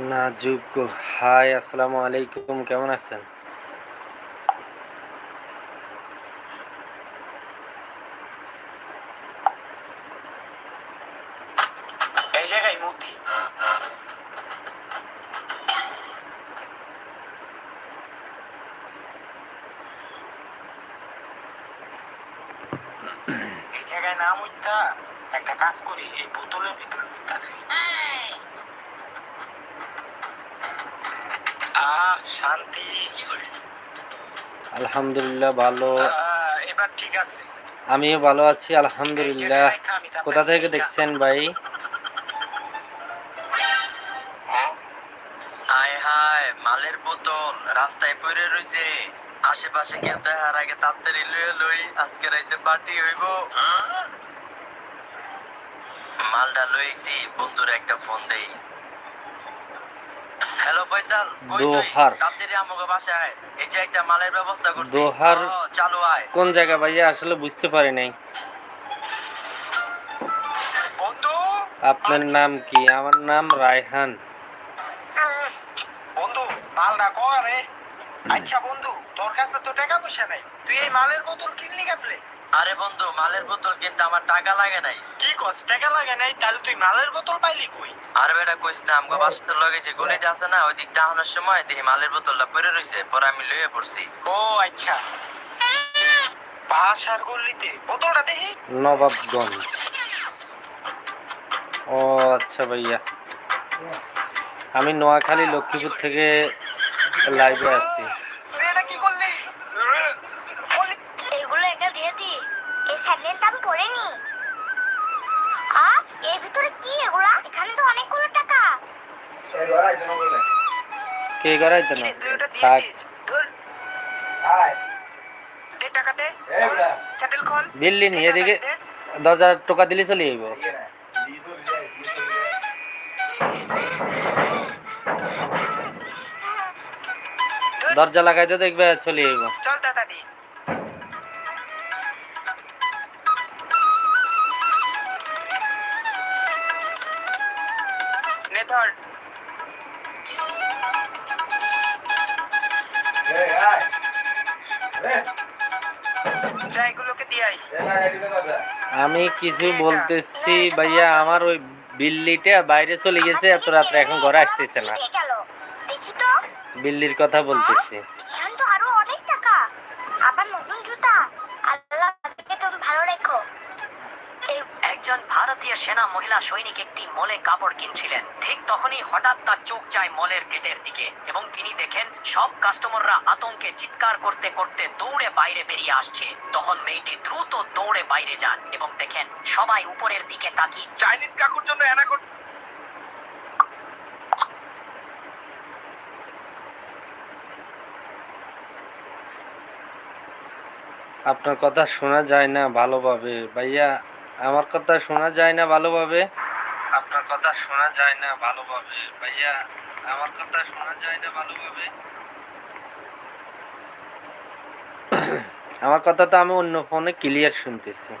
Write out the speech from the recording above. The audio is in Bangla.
না যোগ্য হাই আসসালামু আলাইকুম কেমন আছেন? এই জায়গায় নাম উঠতা একটা কাজ করি এই বোতলের ভিতরে আ শান্তি আলহামদুলিল্লাহ ভালো। এবার ঠিক আছে। আমিও ভালো আছি আলহামদুলিল্লাহ। কোথা থেকে দেখছেন ভাই? হায়। হায় মালের বোতল রাস্তায় পড়ে রইছে। আশেপাশে কেউ দেখার আগে তাড়াতাড়ি লয়ে লই আজকে রাইতে পার্টি হইব। মালটা লইছি বন্ধুর একটা ফোন দেই। হ্যালো ফয়সাল দোহার। তাড়াতাড়ি আমাকে বাসায় এই যে একটা মালের ব্যবস্থা করছি। দোহার। চালু আয়। কোন জায়গা ভাইয়া? আসলে বুঝতে পারি নাই। বন্ধু? আপনার নাম কি? আমার নাম রায়হান। বন্ধু মালটা করে আচ্ছা বন্ধু তোর কাছে তো টাকা পয়সা নাই। তুই এই মালের বোতল কিনলি কেমনে? আরে বন্ধু মালের বোতল কিন্তু আমার টাকা লাগে নাই। কস টাকা লাগে নাই তাহলে তুই মালের বোতল পাইলি কই? আর বেটা কইস না আমগো বাসাতে লগে যে গলিটা আছে না ওই দিক ডাহানোর সময় দেখি মালের বোতলটা পড়ে রইছে পরে আমি লইয়ে পড়ছি। ও আচ্ছা। বাসার গল্লিতে বোতলটা দেখি। নবাবগঞ্জ। ও আচ্ছা ভাইয়া। আমি নোয়াখালী লক্ষ্মীপুর থেকে লাইভে আসছি। এটা কি বললি এগুলো একা দিয়ে দি। এই স্যান্ডেলটা আমি পরে নি। এর ভিতরে কি এগুলা এখানে তো অনেকগুলো টাকা। কে করাইতে না থাক। দে টাকা দে। নি এদিকে দে। দরজা টোকা দিলে চলে যাইব। দরজা লাগাইতে দেখবে চলে যাইব। চল তাড়াতাড়ি। ধর। আই আমি কিছু বলতেছি ভাইয়া আমার ওই বিল্লিটা বাইরে চলে গেছে এত রাত্রে এখন ঘরে আসতেছে না। বিল্লির কথা বলতেছি। আরও অনেক টাকা। আবার নতুন জুতা। ভারতীয় সেনা মহিলা সৈনিক একটি মলে কাপড় কিনছিলেন। ঠিক তখনই হঠাৎ তার চোখ যায় মলের গেটের দিকে এবং তিনি দেখেন সব কাস্টমাররা আতঙ্কে চিৎকার করতে করতে দৌড়ে বাইরে বেরিয়ে আসছে। তখন মেয়েটি দ্রুত দৌড়ে বাইরে যান এবং দেখেন সবাই উপরের দিকে তাকিয়ে চাইনিজ কাকুর জন্য আপনার কথা শোনা যায় না ভালোভাবে। ভাইয়া আমার কথা শোনা যায় না ভালোভাবে? আপনার কথা শোনা যায় না ভালোভাবে ভাইয়া আমার কথা শোনা যায় না ভালোভাবে। আমার কথা তো আমি অন্য ফোনে ক্লিয়ার শুনতেছি।